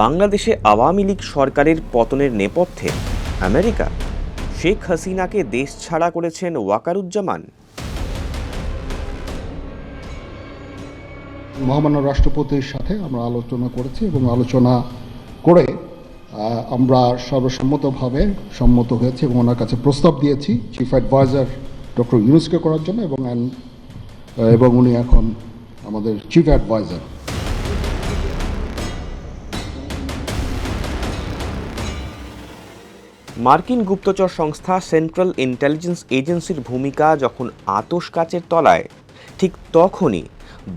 বাংলাদেশে আওয়ামী লীগ সরকারের পতনের নেপথ্যে আমেরিকা, শেখ হাসিনাকে দেশ ছাড়া করেছেন ওয়াকারুজ্জামান। মহামান্য রাষ্ট্রপতির সাথে আমরা আলোচনা করেছি এবং আলোচনা করে আমরা সর্বসম্মতভাবে সম্মত হয়েছি এবং ওনার কাছে প্রস্তাব দিয়েছি চিফ অ্যাডভাইজার ডক্টর ইউনুসকে করার জন্য এবং এবং উনি এখন আমাদের চিফ অ্যাডভাইজার মার্কিন গুপ্তচর সংস্থা সেন্ট্রাল ইন্টেলিজেন্স এজেন্সির ভূমিকা যখন আতস কাচের তলায় ঠিক তখনই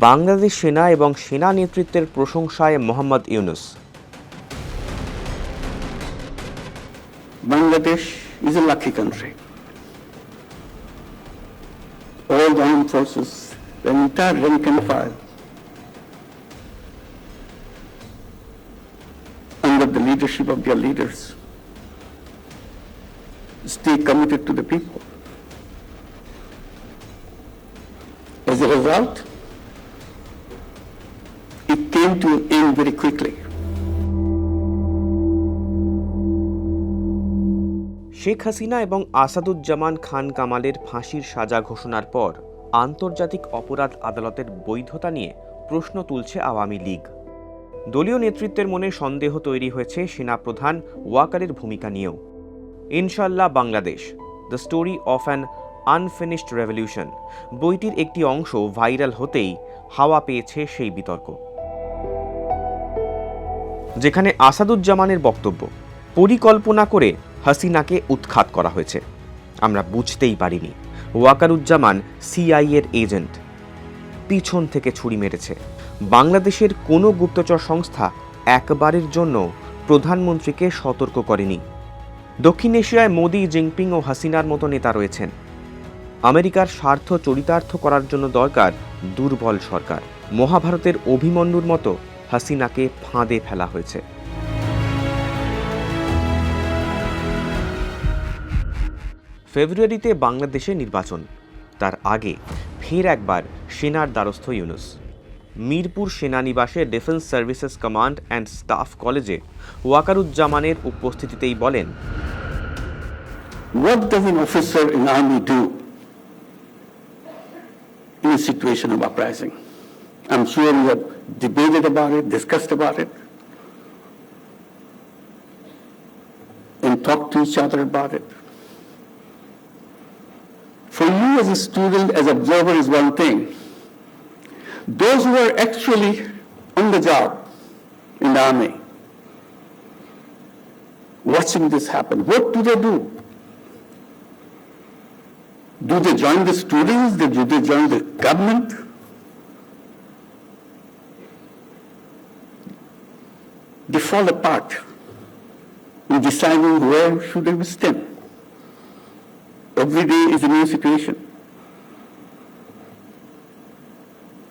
বাংলাদেশ সেনা এবং সেনা নেতৃত্বের প্রশংসায় Mohammad Yunus Bangladesh is a lucky country. All the armed forces, the entire rank and file, under the leadership of their leaders, stay committed to the people. As a result, it came to an end very quickly. Sheikh Hasina এবং আসাদুজ্জামান খান কামালের ফাঁসির সাজা ঘোষণার পর আন্তর্জাতিক অপরাধ আদালতের বৈধতা নিয়ে প্রশ্ন তুলছে আওয়ামী লীগ দলীয় নেতৃত্বের মনে সন্দেহ তৈরি হয়েছে সেনাপ্রধান ওয়াকারের ভূমিকা নিয়েও Inshallah Bangladesh, the story of an unfinished revolution. বইটির একটি অংশ ভাইরাল হতেই হাওয়া পেয়েছে সেই বিতর্ক। যেখানে আসাদুজ্জামানের বক্তব্য, পরিকল্পনা করে হাসিনাকে উৎখাত করা হয়েছে। আমরা বুঝতেই পারিনি, ওয়াকারুজ্জামান সিআইএর এজেন্ট পিছন থেকে ছুরি মেরেছে। বাংলাদেশের কোনো গুপ্তচর সংস্থা একবারের জন্য প্রধানমন্ত্রীকে সতর্ক করেনি। দক্ষিণ এশিয়ায় মোদি, জিনপিং ও হাসিনার মতো নেতা রয়েছেন। আমেরিকার স্বার্থ চরিতার্থ করার জন্য দরকার দুর্বল সরকার। মহাভারতের অভিমন্যুর মতো হাসিনাকে ফাঁদে ফেলা হয়েছে। ফেব্রুয়ারিতে বাংলাদেশে নির্বাচন, তার আগে ফের একবার সেনার দ্বারস্থ ইউনুস। মিরপুর সেনানিবাসে defence services command and staff কলেজে ওয়াকারুজ্জামানের উপস্থিতিতেই বলেন What does an officer in army do in a situation of uprising? I'm sure you have debated about it, discussed about it, and talked to each other about it. For you as a student, as observer is one thing. Those who are actually on the job in the army, watching this happen, what do they do? Do they join the students? Do they join the government? They fall apart in deciding where should they stand. Every day is a new situation.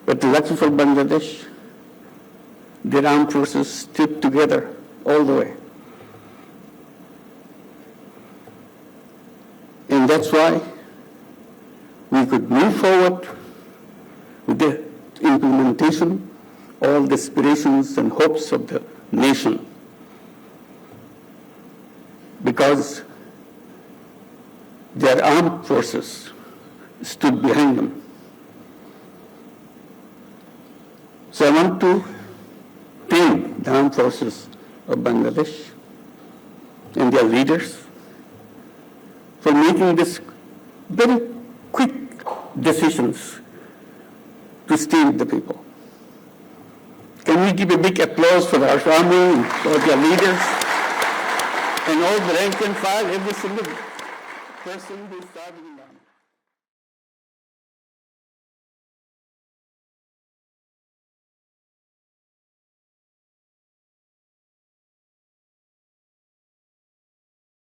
But lucky for Bangladesh, their armed forces stood together all the way. And that's why we could move forward with the implementation, all the aspirations and hopes of the nation. Because their armed forces stood behind them. So I want to thank the armed forces of Bangladesh and their leaders for making this very decisions to with the people. Can we give a big applause for our army and for their leaders and all the rank and file, every single person who started